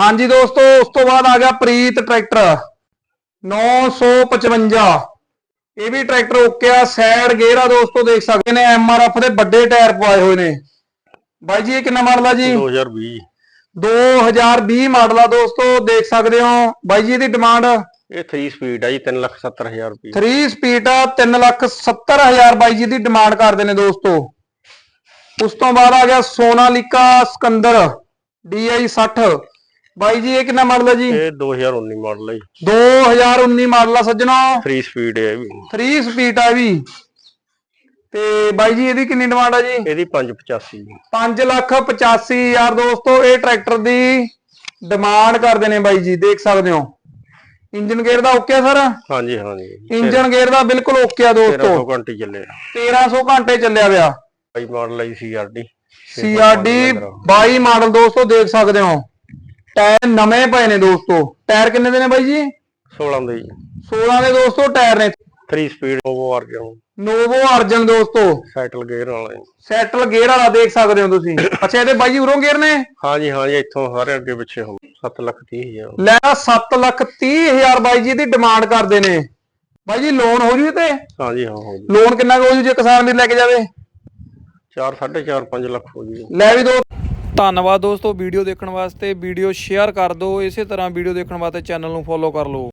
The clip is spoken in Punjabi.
ਹਾਂਜੀ ਦੋਸਤੋ ਉਸ ਤੋਂ ਬਾਅਦ ਆ ਗਿਆ ਪ੍ਰੀਤ ਟਰੈਕਟਰ। 955 ਇਹ ਵੀ ਟਰੈਕਟਰ ਓਕੇ ਆ ਸਾਈਡ ਗੇਅਰ ਆ ਦੋਸਤੋ ਦੇਖ ਸਕਦੇ ਨੇ ਐਮਆਰਐਫ ਦੇ ਵੱਡੇ ਟਾਇਰ ਪਵਾਏ ਹੋਏ ਨੇ। ਬਾਈ ਜੀ ਇਹ ਕਿੰਨਾ ਮਾਡਲ ਆ ਜੀ? 2020 2020 ਮਾਡਲ ਆ ਦੋਸਤੋ ਦੇਖ ਸਕਦੇ ਹੋ। ਬਾਈ ਜੀ ਇਹਦੀ ਡਿਮਾਂਡ? ਇਹ 3 ਸਪੀਡ ਆ ਜੀ 370000 ਰੁਪਏ। 3 ਸਪੀਡ ਆ 370000 ਬਾਈ ਜੀ ਦੀ ਡਿਮਾਂਡ ਕਰਦੇ ਨੇ ਦੋਸਤੋ। ਉਸ ਤੋਂ ਬਾਅਦ ਆ ਗਿਆ ਸੋਨਾਲੀਕਾ ਸਕੰਦਰ DI 60 ਬਾਈ ਜੀ ਇਹ ਕਿੰਨਾ ਮਾਡਲ ਹੈ ਜੀ? ਇਹ 2019 ਮਾਡਲ ਹੈ ਜੀ। 2019 ਮਾਡਲ ਆ ਸੱਜਣੋ। 3 ਸਪੀਡ ਹੈ ਵੀ। 3 ਸਪੀਡ ਆ ਵੀ। ਤੇ ਬਾਈ ਜੀ ਇਹਦੀ ਕਿੰਨੀ ਡਿਮਾਂਡ ਆ ਜੀ? ਇਹਦੀ 585 ਜੀ 5 ਲੱਖ 85 ਹਜ਼ਾਰ ਦੋਸਤੋ ਇਹ ਟਰੈਕਟਰ ਦੀ ਡਿਮਾਂਡ ਕਰਦੇ ਨੇ ਬਾਈ ਜੀ ਦੇਖ ਸਕਦੇ ਹੋ। ਇੰਜਨ ਗੇਅਰ ਦਾ ਓਕੇ ਸਰ? ਹਾਂਜੀ ਹਾਂਜੀ। ਇੰਜਨ ਗੇਅਰ ਦਾ ਬਿਲਕੁਲ ਓਕੇ ਆ ਦੋਸਤੋ। 1300 ਘੰਟੇ ਚੱਲੇ 1300 ਘੰਟੇ ਚੱਲਿਆ ਪਿਆ। ਬਾਈ ਮਾਡਲ ਹੈ ਸੀਆਰਡੀ CRD 22 ਮਾਡਲ ਦੋਸਤੋ ਦੇਖ ਸਕਦੇ ਹੋ। ਟਾਇਰ ਨਵੇਂ ਪਏ ਨੇ ਦੋਸਤੋ। ਟਾਇਰ ਕਿੰਨੇ ਦੇ ਨੇ ਬਾਈ ਜੀ? 16 ਦੇ ਜੀ। 16 ਦੇ ਦੋਸਤੋ ਟਾਇਰ ਨੇ। 3 ਸਪੀਡ ਓਵੋ ਆਰ ਗਿਆ ਨੋਵੋ ਅਰਜਨ ਦੋਸਤੋ ਸਾਈਕਲ ਗੇਅਰ ਵਾਲਾ ਜੀ। ਸੈਟਲ ਗੇਅਰ ਵਾਲਾ ਦੇਖ ਸਕਦੇ ਹੋ ਤੁਸੀਂ। ਅੱਛਾ ਇਹਦੇ ਬਾਈ ਜੀ ਉਰੋਂ ਗੇਅਰ ਨੇ? ਹਾਂਜੀ ਹਾਂਜੀ ਇੱਥੋਂ ਸਾਰੇ ਅੱਗੇ ਪਿੱਛੇ ਹੋ 7 ਲੱਖ 30 ਹਜ਼ਾਰ। ਲੈ 7 ਲੱਖ 30 ਹਜ਼ਾਰ ਬਾਈ ਜੀ ਦੀ ਡਿਮਾਂਡ ਕਰਦੇ ਨੇ। ਬਾਈ ਜੀ ਲੋਨ ਹੋ ਜੂ ਤੇ? ਹਾਂਜੀ ਹਾਂ ਹੋ ਜੀ। ਲੋਨ ਕਿੰਨਾ ਕੁ ਹੋ ਜੂ ਜੇ ਕਿਸਾਨ ਵੀ ਲੈ ਕੇ ਜਾਵੇ? 4 4.5 5 ਲੱਖ ਹੋ ਜੀ। ਲੈ ਵੀ ਦੋ। ਧੰਨਵਾਦ ਦੋਸਤੋ ਵੀਡੀਓ ਦੇਖਣ ਵਾਸਤੇ। ਵੀਡੀਓ ਸ਼ੇਅਰ ਕਰ ਦਿਓ। ਇਸੇ ਤਰ੍ਹਾਂ ਵੀਡੀਓ ਦੇਖਣ ਵਾਸਤੇ ਚੈਨਲ ਨੂੰ ਫੋਲੋ ਕਰ ਲਓ।